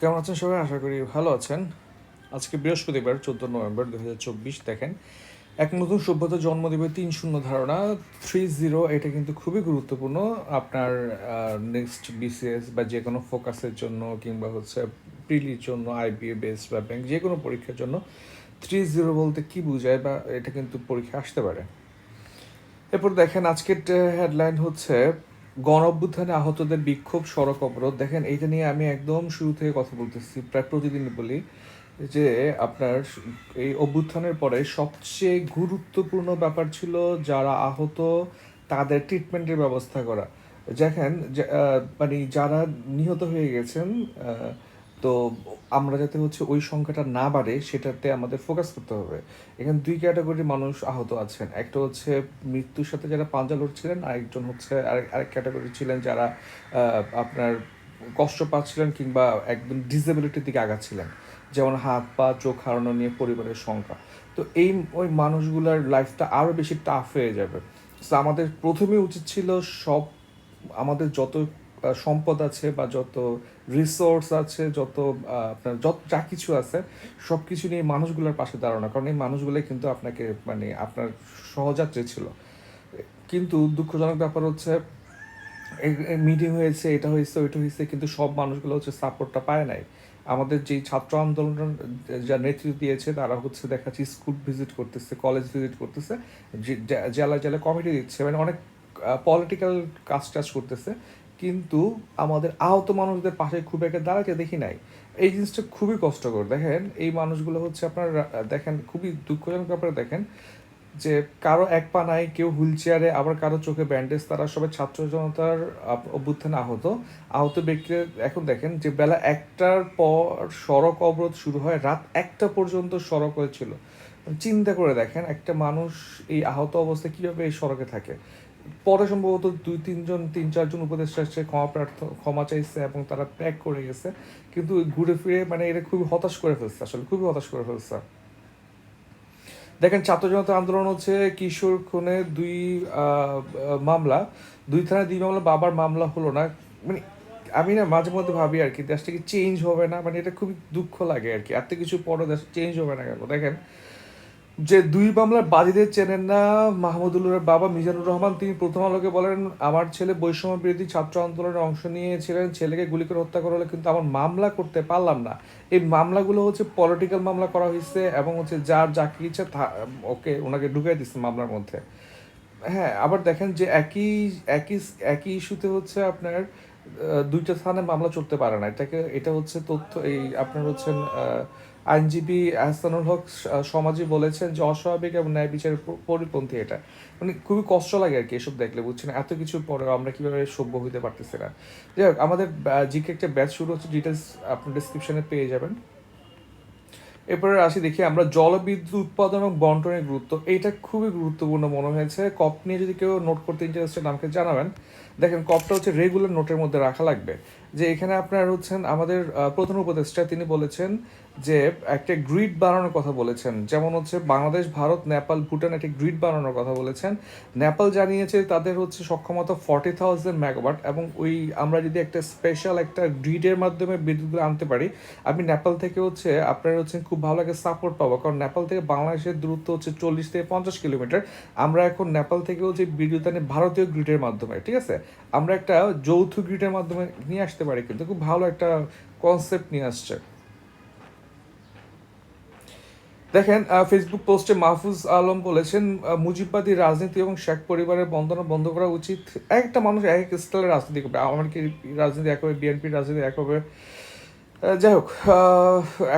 কেমন আছেন সবাই? আশা করি ভালো আছেন। আজকে বৃহস্পতিবার, চোদ্দ নভেম্বর দু হাজার চব্বিশ, দেখেন। এক নতুন সভ্যতা জন্ম দেবে, তিন শূন্য ধারণা থ্রি জিরো এটা কিন্তু খুবই গুরুত্বপূর্ণ। আপনার নেক্সট বিসিএস বা যে কোনো ফোকাসের জন্য কিংবা হচ্ছে প্রিলির জন্য আইবিএ বেস বা ব্যাংক যে কোনো পরীক্ষার জন্য থ্রি জিরো বলতে কি বোঝায় বা এটা কিন্তু পরীক্ষা আসতে পারে। এরপর দেখেন, আজকের হেডলাইন হচ্ছে গণ আহতদের বিক্ষোভ, সড়ক অবরোধ। দেখেন, এইটা নিয়ে আমি একদম শুরু থেকে কথা বলতেছি, প্রায় প্রতিদিন বলি যে আপনার এই অভ্যুত্থানের পরে সবচেয়ে গুরুত্বপূর্ণ ব্যাপার ছিল যারা আহত, তাদের ট্রিটমেন্টের ব্যবস্থা করা। দেখেন মানে যারা নিহত হয়ে গেছেন তো আমরা যাতে হচ্ছে ওই সংখ্যাটা না বাড়ে, সেটাতে আমাদের ফোকাস করতে হবে। এখানে দুই ক্যাটাগরির মানুষ আহত আছেন। একটা হচ্ছে মৃত্যুর সাথে যারা পাঞ্জা লড়ছিলেন আরেকজন হচ্ছে আরেক আরেক ক্যাটাগরি ছিলেন যারা আপনার কষ্ট পাচ্ছিলেন কিংবা একদম ডিসেবিলিটির দিকে আগাচ্ছিলেন। যেমন হাত, পা, চোখ হারানো নিয়ে পরিবারের সংখ্যা। তো এই ওই মানুষগুলোর লাইফটা আরও বেশি টাফ হয়ে যাবে। তো আমাদের প্রথমে উচিত ছিল সব, আমাদের যত সম্পদ আছে বা যত রিসোর্স আছে, যত আপনার যত, যা কিছু আছে সব কিছু নিয়ে মানুষগুলোর পাশে দাঁড়ানো। কারণ এই মানুষগুলোই কিন্তু আপনাকে মানে আপনার সহযাত্রী ছিল। কিন্তু দুঃখজনক ব্যাপার হচ্ছে মিটিং হয়েছে, এটা হয়েছে, ওইটা হয়েছে, কিন্তু সব মানুষগুলো হচ্ছে সাপোর্টটা পায় নাই। আমাদের যেই ছাত্র আন্দোলন যা নেতৃত্ব দিয়েছে, তারা হচ্ছে দেখাচ্ছি স্কুল ভিজিট করতেছে কলেজ ভিজিট করতেছে, যে- জে- জেলায় জেলায় কমিটি দিচ্ছে। মানে অনেক পলিটিক্যাল কাজ টাজ করতেছে। কিন্তু আমাদের আহত মানুষদের পাশে খুব একটা দাঁড়াতে দেখি নাই। এই জিনিসটা খুবই কষ্টকর। দেখেন, এই মানুষগুলো হচ্ছে আপনার, দেখেন, খুবই দুঃখজনক ব্যাপারে দেখেন যে কারও এক পা নাই, কেউ হুইল চেয়ারে আবার কারও চোখে ব্যান্ডেজ, তারা সবাই ছাত্র জনতার অভ্যুত্থানে আহত। আহত ব্যক্তিরা এখন দেখেন যে বেলা একটার পর সড়ক অবরোধ শুরু হয়, রাত একটা পর্যন্ত সড়ক হয়েছিল। চিন্তা করে দেখেন একটা মানুষ এই আহত অবস্থায় কীভাবে এই সড়কে থাকে। পরে সম্ভবত দুই, তিনজন, তিন, চারজন উপদেষ্টা এসে ক্ষমা প্রার্থ, ক্ষমা চাইছে এবং তারা প্যাক করে গেছে। কিন্তু ঘুরে ফিরে মানে এটা খুবই হতাশ করে ফেলছে আসলে, খুবই হতাশ করে ফেলছে। দেখেন, ছাত্র জনতা আন্দোলন হচ্ছে কিশোর খুনে দুই মামলা। দুই থানায় দুই মামলা, বাবার মামলা হলো না। মানে আমি না মাঝে মধ্যে ভাবি আর কি, দেশটা কি চেঞ্জ হবে না? মানে এটা খুবই দুঃখ লাগে আর কি। এত কিছু পরে দেশ চেঞ্জ হবে না কেন? দেখেন যে দুই মামলার বাদীদের চেনেন না মাহমুদুল্লাহর বাবা মিজানুর রহমান। তিনি প্রথম আলোকে বলেন, আমার ছেলে বৈষম্য বিরোধী ছাত্র আন্দোলনে অংশ নিয়েছিলেন। ছেলেকে গুলি করে হত্যা করা হলো কিন্তু আমার মামলা করতে পারলাম না। এই মামলাগুলো হচ্ছে পলিটিক্যাল মামলা করা হয়েছে এবং হচ্ছে যার যাকে ইচ্ছা ওকে ওনাকে ঢুকাই দিচ্ছে মামলার মধ্যে। হ্যাঁ আবার দেখেন যে একই একই একই ইস্যুতে হচ্ছে আপনার দুইটা স্থানে মামলা চলতে পারে না। এটাকে, এটা হচ্ছে তথ্য, এই আপনার হচ্ছেন আইনজীবী আহসানুল হক সমাজী বলেছেন যে অস্বাভাবিক এবং ন্যায় বিচারের পরিপন্থী এটা। মানে খুবই কষ্ট লাগে আর কি এসব দেখলে, বুঝছেন? এত কিছু পরে আমরা কীভাবে সভ্য হইতে পারতেছি না। যাই হোক, আমাদের জিকে একটা ব্যাচ শুরু হচ্ছে ডিটেলস আপনার ডিসক্রিপশনে পেয়ে যাবেন। এরপরে আসি দেখি, আমরা জলবিদ্যুৎ উৎপাদন এবং বন্টনের গুরুত্ব। এটা খুবই গুরুত্বপূর্ণ মনে হয়েছে। কপ নিয়ে যদি কেউ নোট করতে ইন্টারেস্টেড আমাকে জানাবেন? দেখেন, কপটা হচ্ছে রেগুলার নোটের মধ্যে রাখা লাগবে। যে এখানে আপনার হচ্ছেন আমাদের প্রধান উপদেষ্টা, তিনি বলেছেন যে একটা গ্রিড বানানোর কথা বলেছেন। যেমন হচ্ছে বাংলাদেশ, ভারত, নেপাল, ভুটান একটা গ্রিড বানানোর কথা বলেছেন। নেপাল জানিয়েছে তাদের হচ্ছে সক্ষমতা ফর্টি থাউজেন্ড মেগাওয়াট এবং ওই আমরা যদি একটা স্পেশাল একটা গ্রিডের মাধ্যমে বিদ্যুৎ আনতে পারি আমি নেপাল থেকে হচ্ছে আপনার হচ্ছে খুব ভালো একটা সাপোর্ট পাবো। কারণ নেপাল থেকে বাংলাদেশের দূরত্ব হচ্ছে চল্লিশ থেকে পঞ্চাশ কিলোমিটার। আমরা এখন নেপাল থেকে হচ্ছে বিদ্যুৎ আনি ভারতীয় গ্রিডের মাধ্যমে, ঠিক আছে? আমরা একটা যৌথ গ্রিডের মাধ্যমে নিয়ে আসতে পারি, কিন্তু খুব ভালো একটা কনসেপ্ট নিয়ে আসছে। দেখেন ফেসবুক পোস্টে মাহফুজ আলম বলেছেন মুজিববাদী রাজনীতি এবং শেখ পরিবারের বন্ধন বন্ধ করা উচিত। একটা মানুষ এক এক স্টাইলের রাজনীতি করবে। আমার কি রাজনীতি এক হবে বিএনপির রাজনীতি এক হবে যাই হোক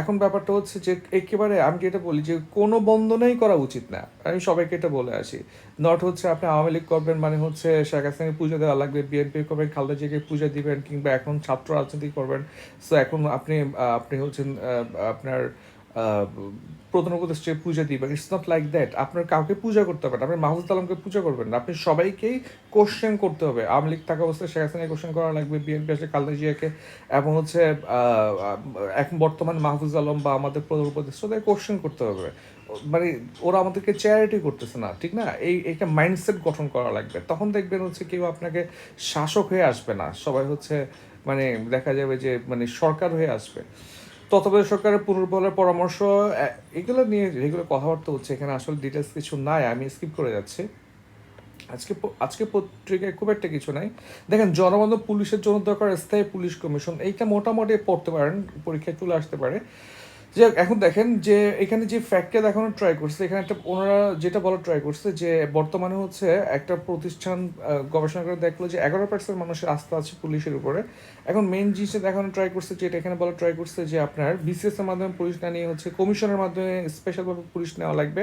এখন ব্যাপারটা হচ্ছে যে একেবারে আমি যেটা বলি যে কোনো বন্ধনেই করা উচিত না। আমি সবাইকে এটা বলে আসি। নট হচ্ছে আপনি আওয়ামী লীগ করবেন মানে হচ্ছে শেখ হাসিনাকে পুজো দেওয়া লাগবে বিএনপি করবেন, খালেদা জিয়াকে পূজা দিবেন, কিংবা এখন ছাত্র রাজনীতি করবেন। সো এখন আপনি আপনি হচ্ছেন আপনার প্রধান উপদেষ্টা পূজা দিবেন। ইটস নট লাইক দ্যাট আপনার কাউকে পূজা করতে হবে না। আপনি মাহমুদ আলমকে পূজা করবেন না। আপনি সবাইকেই কোশ্চেন করতে হবে। আওয়ামী লীগ থাকা অবস্থায় শেখ হাসিনাকে কোশ্চেন করা লাগবে বিএনপি আসলে খালেদা জিয়াকে, এবং হচ্ছে এখন বর্তমান মাহফুজ আলম বা আমাদের প্রধান উপদেষ্টা তাদের কোশ্চেন করতে হবে। মানে ওরা আমাদেরকে চ্যারিটি করতেছে না, ঠিক না? এই একটা মাইন্ডসেট গঠন করা লাগবে। তখন দেখবেন হচ্ছে কেউ আপনাকে শাসক হয়ে আসবে না। সবাই হচ্ছে মানে দেখা যাবে যে মানে সরকার হয়ে আসবে। তত্ত্বাবধায়ক সরকারের পুনর্বলের পরামর্শ এগুলো নিয়ে যেগুলো কথাবার্তা হচ্ছে। এখানে আসলে ডিটেলস কিছু নাই, আমি স্কিপ করে যাচ্ছি। আজকে আজকে পত্রিকায় খুব একটা কিছু নাই। দেখেন জনবন্ধ পুলিশের জন্য দরকার, স্থায়ী পুলিশ কমিশন, এইটা মোটামুটি পড়তে পারেন, পরীক্ষায় চলে আসতে পারে। যে এখন দেখেন যে এখানে যে ফ্যাক্টটা দেখানোর ট্রাই করছে, এখানে একটা ওনারা যেটা বলার ট্রাই করছে যে বর্তমানে হচ্ছে একটা প্রতিষ্ঠান গবেষণা করে দেখল যে এগারো পার্সেন্ট মানুষের আস্থা আছে পুলিশের উপরে। এখন মেন জিনিসটা দেখানোর ট্রাই করছে যেটা এখানে বলার ট্রাই করছে যে আপনার বিসিএস এর মাধ্যমে পুলিশ না নিয়ে হচ্ছে কমিশনের মাধ্যমে স্পেশালভাবে পুলিশ নেওয়া লাগবে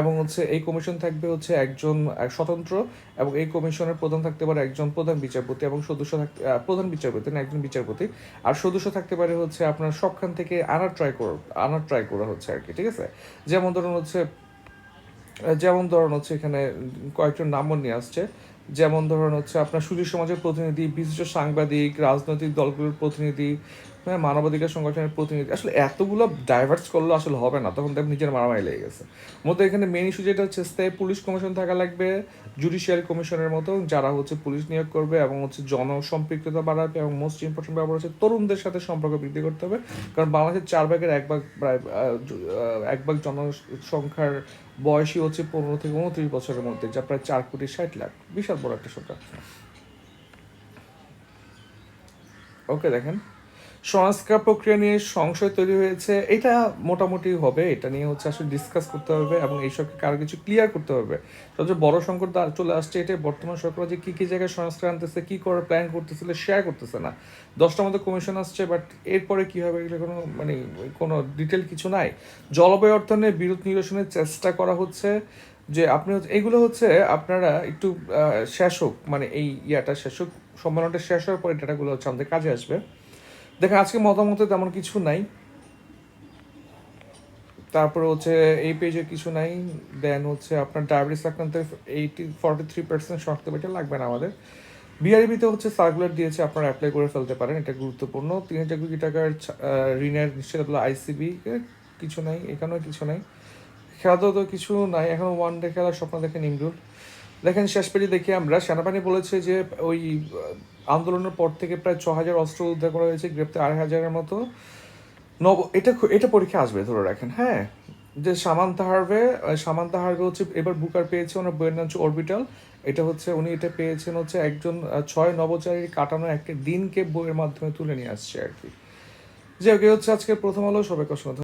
এবং হচ্ছে এই কমিশন থাকবে হচ্ছে একজন স্বতন্ত্র এবং এই কমিশনের প্রধান থাকতে পারে একজন প্রধান বিচারপতি এবং সদস্য থাকতে প্রধান বিচারপতি না একজন বিচারপতি। আর সদস্য থাকতে পারে হচ্ছে আপনার সবখান থেকে আনার ট্রাই করা আনার ট্রাই করা হচ্ছে আর কি ঠিক আছে? যেমন ধরুন হচ্ছে, যেমন ধরুন হচ্ছে এখানে কয়েকজন নামও নিয়ে আসছে। যেমন ধরুন হচ্ছে আপনার সুযোগ সমাজের প্রতিনিধি, বিশিষ্ট সাংবাদিক, রাজনৈতিক দলগুলোর প্রতিনিধি হ্যাঁ মানবাধিকার সংগঠনের প্রতিনিধি। আসলে এতগুলো ডাইভার্স করলে আসলে হবে না, তখন দেখবেন নিজের মারামারি লেগে গেছে। মধ্যে এখানে মেন ইস্যু যেটা হচ্ছে, স্থায়ী পুলিশ কমিশন থাকা লাগবে জুডিশিয়ারি কমিশনের মতো, যারা হচ্ছে পুলিশ নিয়োগ করবে এবং হচ্ছে জনসম্পৃক্ততা বাড়াবে এবং মোস্ট ইম্পর্টেন্ট ব্যাপার হচ্ছে তরুণদের সাথে সম্পর্ক বৃদ্ধি করতে হবে। কারণ বাংলাদেশের চার ভাগের এক ভাগ প্রায় এক ভাগ জনসংখ্যার বয়সী হচ্ছে পনেরো থেকে উনত্রিশ বছরের মধ্যে, যা প্রায় চার কোটি ষাট লাখ। বিশাল বড় একটা সংখ্যা। ওকে দেখেন। সংস্কার প্রক্রিয়া নিয়ে সংশয় তৈরি হয়েছে। এটা মোটামুটি হবে। এটা নিয়ে হচ্ছে আসলে ডিসকাস করতে হবে এবং এই আরও কিছু ক্লিয়ার করতে হবে। সবচেয়ে বড় সংকট চলে আসছে। এটা বর্তমান সরকার যে কী কি জায়গায় সংস্কার আনতেছে, কি করার প্ল্যান করতেছিল শেয়ার করতেছে না। দশটার মধ্যে কমিশন আসছে বাট এরপরে কি হবে এগুলো কোনো মানে কোনো ডিটেল কিছু নাই। জলবায়ু অর্থনের বিরোধ নিরসনের চেষ্টা করা হচ্ছে। যে আপনি হচ্ছে- এগুলো হচ্ছে আপনারা একটু শেষ হোক মানে এই ইয়াটা শেষ হোক, সম্মেলনটা শেষ হওয়ার পরে ডাটাগুলো হচ্ছে আমাদের কাজে আসবে। দেখেন, আজকে মতামতে তেমন কিছু নাই। তারপরে হচ্ছে এই পেজে কিছু নাই। দেন হচ্ছে আপনার ডায়াবেটিস আক্রান্তের এইটি ফর্টি থ্রি পার্সেন্ট শনাক্ত পেটে লাগবে না আমাদের। বিআরবিতে হচ্ছে সার্কুলার দিয়েছে, আপনারা অ্যাপ্লাই করে ফেলতে পারেন, এটা গুরুত্বপূর্ণ। তিন হাজার কোটি টাকার ঋণের নিশ্চয়তা আইসিবি কিছু নাই, এখানেও কিছু নাই। খেলাধুলা তো কিছু নাই, এখন ওয়ান ডে খেলার স্বপ্ন দেখেন ইমরুল দেখেন, শেষ পেজে দেখি আমরা, সেনাবাহিনী বলেছে যে ওই আন্দোলনের পর থেকে প্রায় ছ হাজার অস্ত্র উদ্ধার করা হয়েছে, গ্রেপ্তার আড়াই হাজারের মতো। নব, এটা এটা পরীক্ষা আসবে, ধরে রাখেন হ্যাঁ? যে সামান্তা হারভে সামান্তা হারভে হচ্ছে, এবার বুকার পেয়েছে ওনার বইয়ের নাম হচ্ছে অরবিটাল এটা হচ্ছে, উনি এটা পেয়েছেন হচ্ছে একজন ছয় নবচারীর কাটানো একটা দিনকে বইয়ের মাধ্যমে তুলে নিয়ে আসছে আর কি। যে ওকে হচ্ছে আজকে প্রথম আলো, সবাইকে